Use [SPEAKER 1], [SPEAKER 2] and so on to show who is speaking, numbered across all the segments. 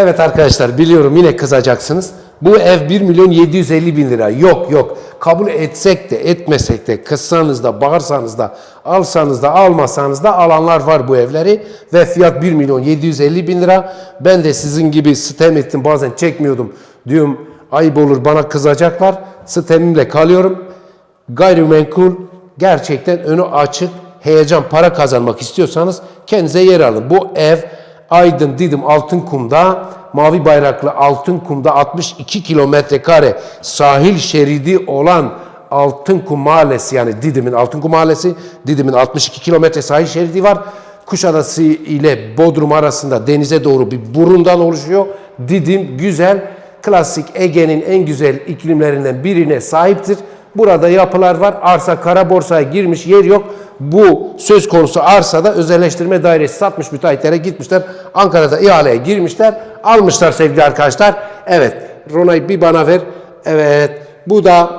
[SPEAKER 1] Evet arkadaşlar biliyorum yine kızacaksınız. Bu ev 1 milyon 750 bin lira. Yok yok. Kabul etsek de etmesek de kıssanız da bağırsanız da alsanız da almasanız da alanlar var bu evleri. Ve fiyat 1 milyon 750 bin lira. Ben de sizin gibi sitem ettim bazen çekmiyordum. Diyorum ayıp olur bana kızacaklar. Sitemimle kalıyorum. Gayrimenkul gerçekten önü açık. Heyecan para kazanmak istiyorsanız kendinize yer alın. Bu ev Aydın Didim Altınkum'da mavi bayraklı Altınkum'da 62 kilometre kare sahil şeridi olan Altınkum Mahallesi yani Didim'in Altınkum Mahallesi Didim'in 62 kilometre sahil şeridi var. Kuşadası ile Bodrum arasında denize doğru bir burundan oluşuyor. Didim güzel, klasik Ege'nin en güzel iklimlerinden birine sahiptir. Burada yapılar var. Arsa kara borsaya girmiş yer yok. Bu söz konusu arsada özelleştirme dairesi satmış müteahhitlere gitmişler. Ankara'da ihaleye girmişler. Almışlar sevgili arkadaşlar. Evet. Ronay bir bana ver. Evet. Bu da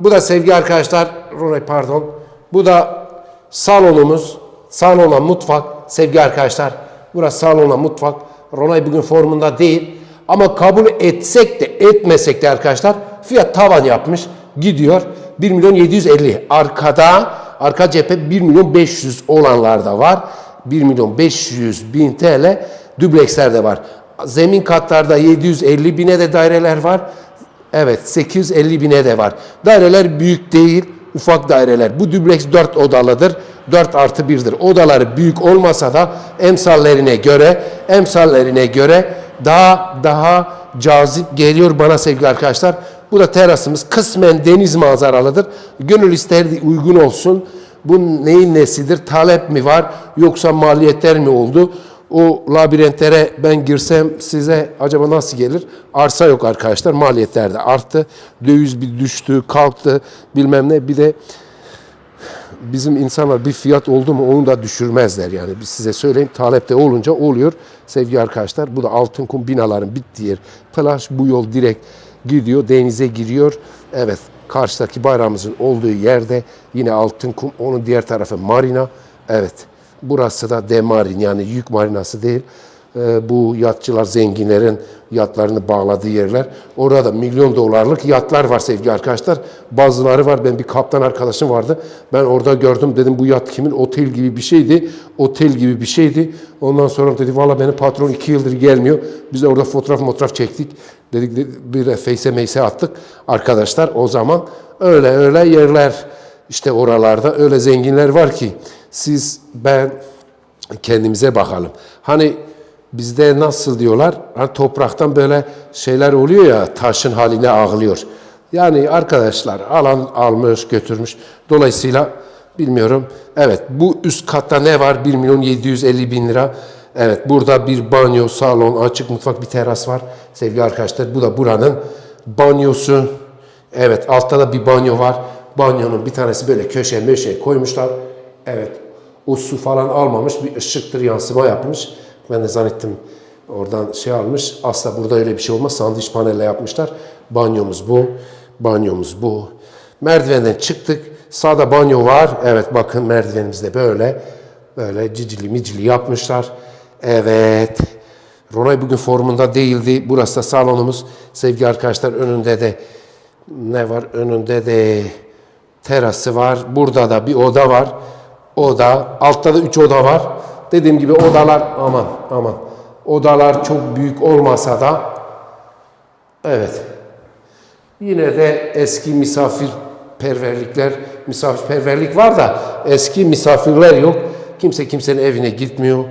[SPEAKER 1] bu da sevgili arkadaşlar. Ronay pardon. Bu da salonumuz. Salona mutfak. Sevgili arkadaşlar. Burası salona mutfak. Ronay bugün formunda değil. Ama kabul etsek de etmesek de arkadaşlar fiyat tavan yapmış. Gidiyor. 1 milyon 750. Arkada arka cephe 1 milyon 500 olanlar da var. 1 milyon 500 bin TL dübleksler de var. Zemin katlarda 750 bine de daireler var. Evet 850 bine de var. Daireler büyük değil, ufak daireler. Bu dübleks 4 odalıdır. 4 artı 1'dir. Odaları büyük olmasa da emsallerine göre, emsallerine göre daha daha cazip geliyor bana sevgili arkadaşlar. Bu da terasımız kısmen deniz manzaralıdır. Gönül isterdi uygun olsun. Bu neyin nesidir? Talep mi var yoksa maliyetler mi oldu? O labirentlere ben girsem size acaba nasıl gelir? Arsa yok arkadaşlar. Maliyetler de arttı. Döviz bir düştü, kalktı bilmem ne. Bir de bizim insanlar bir fiyat oldu mu onu da düşürmezler yani. Size söyleyeyim talepte olunca oluyor sevgili arkadaşlar. Bu da altın kum binaların bittiği yer. Plaj bu yol direkt gidiyor denize giriyor. Evet karşıdaki bayrağımızın olduğu yerde yine altın kum onun diğer tarafı marina. Evet burası da demarin yani yük marinası değil. Ee, bu yatçılar zenginlerin yatlarını bağladığı yerler. Orada milyon dolarlık yatlar var sevgili arkadaşlar. Bazıları var. Ben bir kaptan arkadaşım vardı. Ben orada gördüm dedim bu yat kimin? Otel gibi bir şeydi. Otel gibi bir şeydi. Ondan sonra dedi valla benim patron iki yıldır gelmiyor. Biz de orada fotoğraf fotoğraf çektik. Dedik de- bir feyse meyse attık arkadaşlar o zaman. Öyle öyle yerler işte oralarda öyle zenginler var ki siz ben kendimize bakalım. Hani bizde nasıl diyorlar? Hani topraktan böyle şeyler oluyor ya taşın haline ağlıyor. Yani arkadaşlar alan almış götürmüş. Dolayısıyla bilmiyorum. Evet bu üst katta ne var? 1 milyon 750 bin lira. Evet burada bir banyo, salon, açık mutfak, bir teras var. Sevgili arkadaşlar bu da buranın banyosu. Evet altta da bir banyo var. Banyonun bir tanesi böyle köşe möşe koymuşlar. Evet o su falan almamış bir ışıktır yansıma yapmış. Ben de zannettim oradan şey almış. Asla burada öyle bir şey olmaz. Sandviç panelle yapmışlar. Banyomuz bu. Banyomuz bu. Merdivenden çıktık. Sağda banyo var. Evet bakın merdivenimiz de böyle. Böyle cicili micili yapmışlar. Evet. Ronay bugün formunda değildi. Burası da salonumuz. Sevgili arkadaşlar önünde de ne var? Önünde de terası var. Burada da bir oda var. Oda. Altta da üç oda var. Dediğim gibi odalar aman aman. Odalar çok büyük olmasa da evet. Yine de eski misafirperverlikler, misafirperverlik var da eski misafirler yok. Kimse kimsenin evine gitmiyor.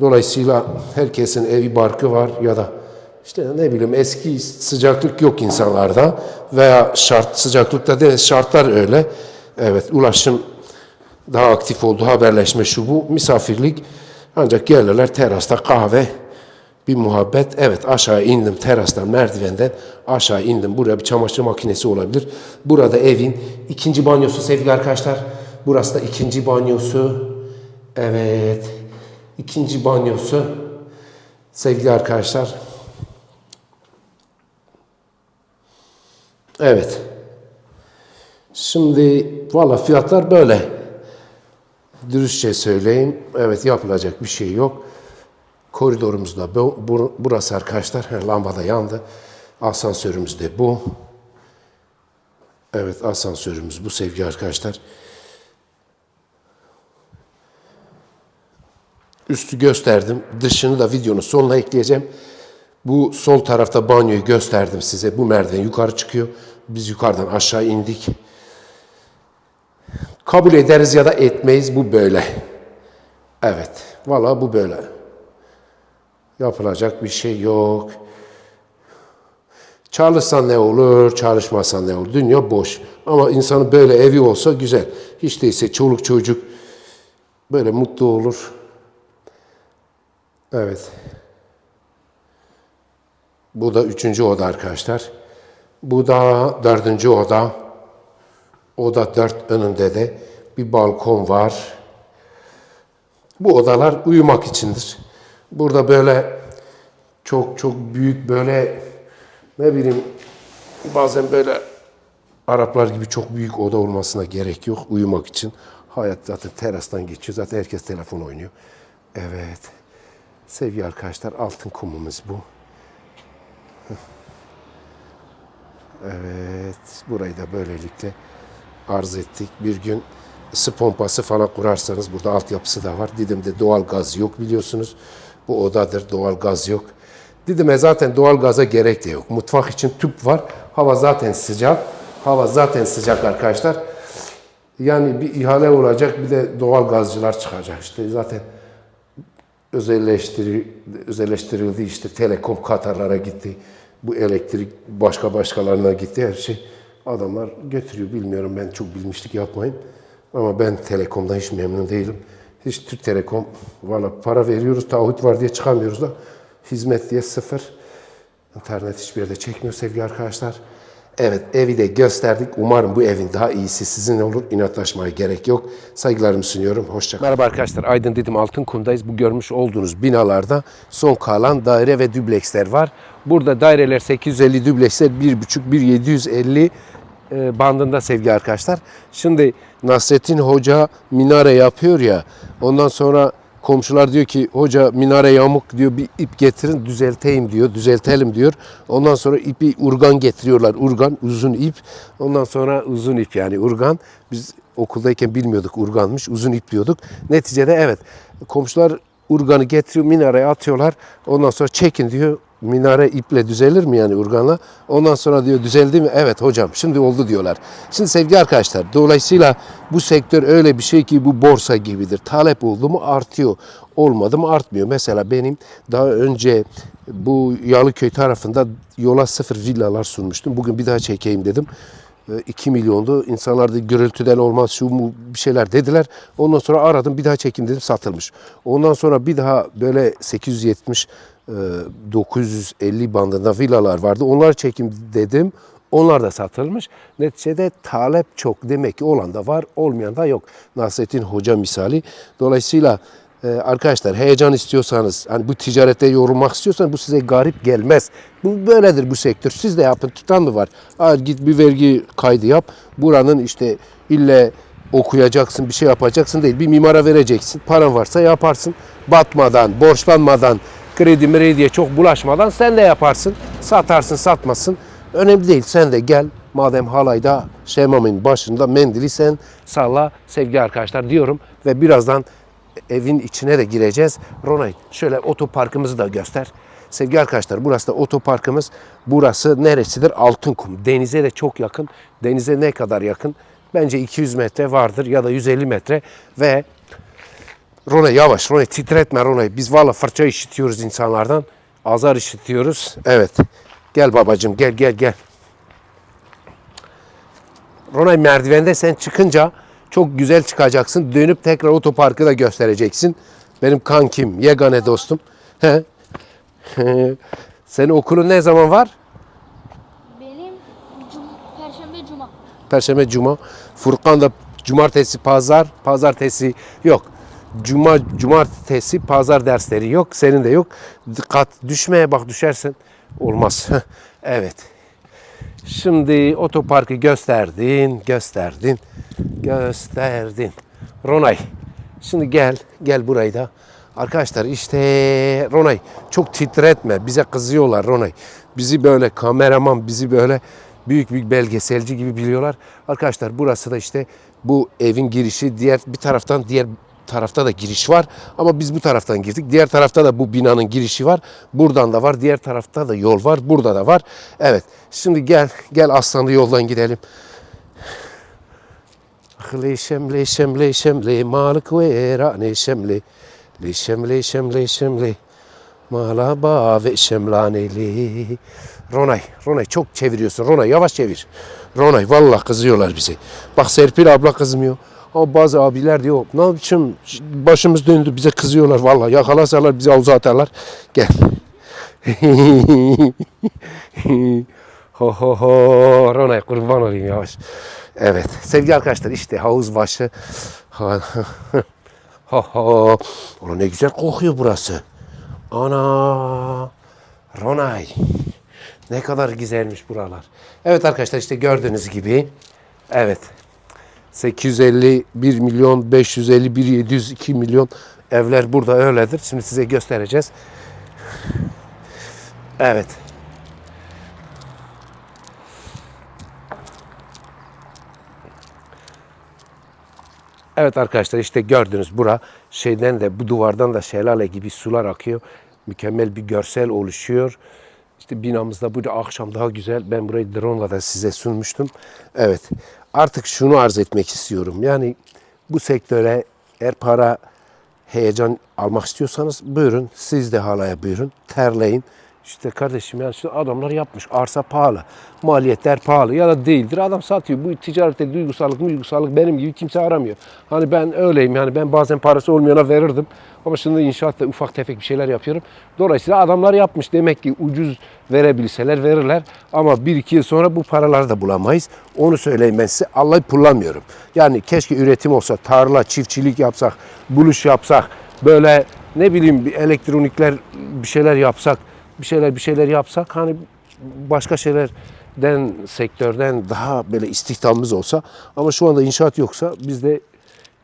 [SPEAKER 1] Dolayısıyla herkesin evi barkı var ya da işte ne bileyim eski sıcaklık yok insanlarda veya şart sıcaklıkta değil şartlar öyle. Evet ulaşım daha aktif oldu haberleşme şu bu misafirlik ancak gelirler terasta kahve bir muhabbet. Evet aşağı indim terastan merdivenden aşağı indim. Buraya bir çamaşır makinesi olabilir. Burada evin ikinci banyosu sevgili arkadaşlar. Burası da ikinci banyosu. Evet. İkinci banyosu. Sevgili arkadaşlar. Evet. Şimdi valla fiyatlar böyle. Dürüstçe söyleyeyim. Evet yapılacak bir şey yok. Koridorumuzda bu, bu- burası arkadaşlar. Lamba da yandı. Asansörümüz de bu. Evet asansörümüz bu sevgili arkadaşlar. Üstü gösterdim. Dışını da videonun sonuna ekleyeceğim. Bu sol tarafta banyoyu gösterdim size. Bu merdiven yukarı çıkıyor. Biz yukarıdan aşağı indik. Kabul ederiz ya da etmeyiz. Bu böyle. Evet. Valla bu böyle. Yapılacak bir şey yok. Çalışsan ne olur, çalışmasan ne olur. Dünya boş. Ama insanın böyle evi olsa güzel. Hiç değilse çoluk çocuk böyle mutlu olur. Evet. Bu da üçüncü oda arkadaşlar. Bu da dördüncü oda. Oda dört önünde de bir balkon var. Bu odalar uyumak içindir. Burada böyle çok çok büyük böyle ne bileyim bazen böyle Araplar gibi çok büyük oda olmasına gerek yok uyumak için. Hayat zaten terastan geçiyor. Zaten herkes telefon oynuyor. Evet. Sevgili arkadaşlar altın kumumuz bu. Evet. Burayı da böylelikle arz ettik. Bir gün ısı pompası falan kurarsanız burada altyapısı da var. Didim'de doğal gaz yok biliyorsunuz. Bu odadır doğal gaz yok. Didim'e zaten doğal gaza gerek de yok. Mutfak için tüp var. Hava zaten sıcak. Hava zaten sıcak arkadaşlar. Yani bir ihale olacak bir de doğal gazcılar çıkacak. İşte zaten özelleştiri, özelleştirildi işte telekom Katarlara gitti. Bu elektrik başka başkalarına gitti her şey. Adamlar götürüyor bilmiyorum ben çok bilmişlik yapmayın. Ama ben telekomdan hiç memnun değilim. Hiç Türk Telekom valla para veriyoruz taahhüt var diye çıkamıyoruz da hizmet diye sıfır. İnternet hiçbir yerde çekmiyor sevgili arkadaşlar. Evet evi de gösterdik. Umarım bu evin daha iyisi sizin olur. İnatlaşmaya gerek yok. Saygılarımı sunuyorum. Hoşçakalın. Merhaba arkadaşlar. Aydın dedim Altınkum'dayız. Bu görmüş olduğunuz binalarda son kalan daire ve dübleksler var. Burada daireler 850 dübleksler 1,5 1750 e, bandında sevgili arkadaşlar. Şimdi Nasrettin Hoca minare yapıyor ya. Ondan sonra Komşular diyor ki hoca minare yamuk diyor bir ip getirin düzelteyim diyor. Düzeltelim diyor. Ondan sonra ipi urgan getiriyorlar. Urgan uzun ip. Ondan sonra uzun ip yani urgan. Biz okuldayken bilmiyorduk urganmış. Uzun ip diyorduk. Neticede evet komşular urganı getiriyor minareye atıyorlar. Ondan sonra çekin diyor. Minare iple düzelir mi yani urganla? Ondan sonra diyor düzeldi mi? Evet hocam şimdi oldu diyorlar. Şimdi sevgili arkadaşlar dolayısıyla bu sektör öyle bir şey ki bu borsa gibidir. Talep oldu mu artıyor. Olmadı mı artmıyor. Mesela benim daha önce bu Yalıköy tarafında yola sıfır villalar sunmuştum. Bugün bir daha çekeyim dedim. 2 milyondu. İnsanlar da gürültüden olmaz şu mu bir şeyler dediler. Ondan sonra aradım bir daha çekin dedim satılmış. Ondan sonra bir daha böyle 870 e, 950 bandında villalar vardı. Onlar çekim dedim. Onlar da satılmış. Neticede talep çok. Demek ki olan da var, olmayan da yok. Nasrettin Hoca misali. Dolayısıyla ee, arkadaşlar heyecan istiyorsanız, hani bu ticarette yorulmak istiyorsanız bu size garip gelmez. Bu böyledir bu sektör. Siz de yapın. Tutan mı var? Al git bir vergi kaydı yap. Buranın işte ille okuyacaksın, bir şey yapacaksın değil. Bir mimara vereceksin. Paran varsa yaparsın. Batmadan, borçlanmadan, kredi mrediye çok bulaşmadan sen de yaparsın. Satarsın, satmasın. Önemli değil. Sen de gel. Madem halayda Şemam'ın başında mendili sen salla sevgili arkadaşlar diyorum. Ve birazdan evin içine de gireceğiz. Ronay şöyle otoparkımızı da göster. Sevgili arkadaşlar burası da otoparkımız. Burası neresidir? Altınkum. Denize de çok yakın. Denize ne kadar yakın? Bence 200 metre vardır ya da 150 metre ve Ronay yavaş Ronay titretme Ronay. Biz valla fırça işitiyoruz insanlardan. Azar işitiyoruz. Evet. Gel babacığım gel gel gel. Ronay merdivende sen çıkınca çok güzel çıkacaksın. Dönüp tekrar otoparkı da göstereceksin. Benim kankim, yegane dostum. He. Senin okulun ne zaman var?
[SPEAKER 2] Benim cum Perşembe Cuma.
[SPEAKER 1] Perşembe, Cuma. Furkan da cumartesi, pazar. Pazartesi yok. Cuma, cumartesi, pazar dersleri yok. Senin de yok. Dikkat düşmeye bak düşersen olmaz. evet. Şimdi otoparkı gösterdin, gösterdin, gösterdin. Ronay, şimdi gel, gel burayı da Arkadaşlar işte Ronay çok titretme. Bize kızıyorlar Ronay. Bizi böyle kameraman bizi böyle büyük büyük belgeselci gibi biliyorlar. Arkadaşlar burası da işte bu evin girişi. Diğer bir taraftan diğer tarafta da giriş var. Ama biz bu taraftan girdik. Diğer tarafta da bu binanın girişi var. Buradan da var. Diğer tarafta da yol var. Burada da var. Evet. Şimdi gel gel aslanlı yoldan gidelim. Leşem leşem leşem le malık ve ra neşem le leşem leşem leşem le malaba ve şemlaneli Ronay, Ronay çok çeviriyorsun. Ronay yavaş çevir. Ronay vallahi kızıyorlar bize. Bak Serpil abla kızmıyor. Ama bazı abiler diyor ne biçim başımız döndü bize kızıyorlar vallahi yakalasalar bizi havuza atarlar. Gel. ho ho ho Ronay kurban olayım yavaş. Evet sevgili arkadaşlar işte havuz başı. Ha ha. Ulan ne güzel kokuyor burası. Ana. Ronay. Ne kadar güzelmiş buralar. Evet arkadaşlar işte gördüğünüz gibi. Evet. 850, 1 milyon, 550, 1 700, 2 milyon evler burada öyledir. Şimdi size göstereceğiz. Evet. Evet arkadaşlar işte gördünüz bura şeyden de bu duvardan da şelale gibi sular akıyor. Mükemmel bir görsel oluşuyor. İşte binamızda burada akşam daha güzel. Ben burayı drone da size sunmuştum. Evet artık şunu arz etmek istiyorum. Yani bu sektöre eğer para heyecan almak istiyorsanız buyurun siz de halaya buyurun terleyin. İşte kardeşim yani şu adamlar yapmış arsa pahalı, maliyetler pahalı ya da değildir. Adam satıyor. Bu ticarette duygusallık, duygusallık benim gibi kimse aramıyor. Hani ben öyleyim yani ben bazen parası olmayana verirdim. Ama şimdi inşaatta ufak tefek bir şeyler yapıyorum. Dolayısıyla adamlar yapmış. Demek ki ucuz verebilseler verirler. Ama bir iki yıl sonra bu paraları da bulamayız. Onu söyleyeyim ben size. Allah'ı pullamıyorum. Yani keşke üretim olsa, tarla, çiftçilik yapsak, buluş yapsak, böyle ne bileyim bir elektronikler bir şeyler yapsak, bir şeyler bir şeyler yapsak hani başka şeylerden sektörden daha böyle istihdamımız olsa ama şu anda inşaat yoksa biz de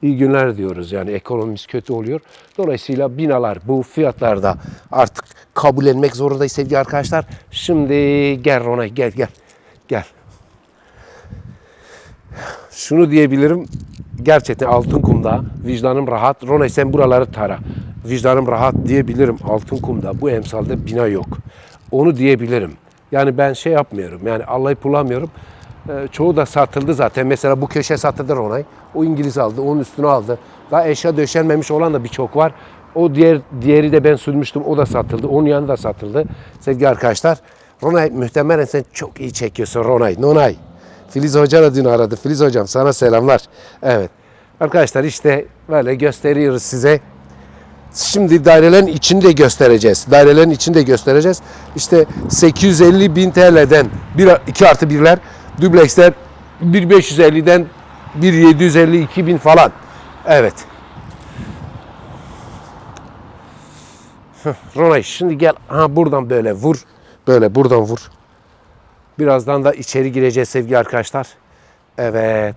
[SPEAKER 1] iyi günler diyoruz. Yani ekonomimiz kötü oluyor. Dolayısıyla binalar bu fiyatlarda artık kabullenmek zorundayız sevgili arkadaşlar. Şimdi gel Ronay gel gel gel. Şunu diyebilirim. Gerçekten altın kumda vicdanım rahat. Ronay sen buraları tara. Vicdanım rahat diyebilirim altın kumda. Bu emsalde bina yok. Onu diyebilirim. Yani ben şey yapmıyorum. Yani Allah'ı bulamıyorum. Ee, çoğu da satıldı zaten. Mesela bu köşe satıldı Ronay. O İngiliz aldı. Onun üstüne aldı. Daha eşya döşenmemiş olan da birçok var. O diğer diğeri de ben sunmuştum. O da satıldı. Onun yanı da satıldı. Sevgili arkadaşlar. Ronay muhtemelen sen çok iyi çekiyorsun Ronay. Nonay. Filiz Hoca da dün aradı. Filiz Hocam sana selamlar. Evet. Arkadaşlar işte böyle gösteriyoruz size. Şimdi dairelerin içini de göstereceğiz. Dairelerin içini de göstereceğiz. İşte 850 bin TL'den 1, 2 artı 1'ler, dubleksler 1550'den 1752 bin falan. Evet. Ronay şimdi gel. Ha buradan böyle vur. Böyle buradan vur. Birazdan da içeri gireceğiz sevgili arkadaşlar. Evet.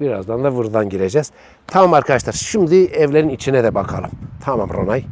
[SPEAKER 1] Birazdan da buradan gireceğiz. Tamam arkadaşlar şimdi evlerin içine de bakalım. Tamam Ronay.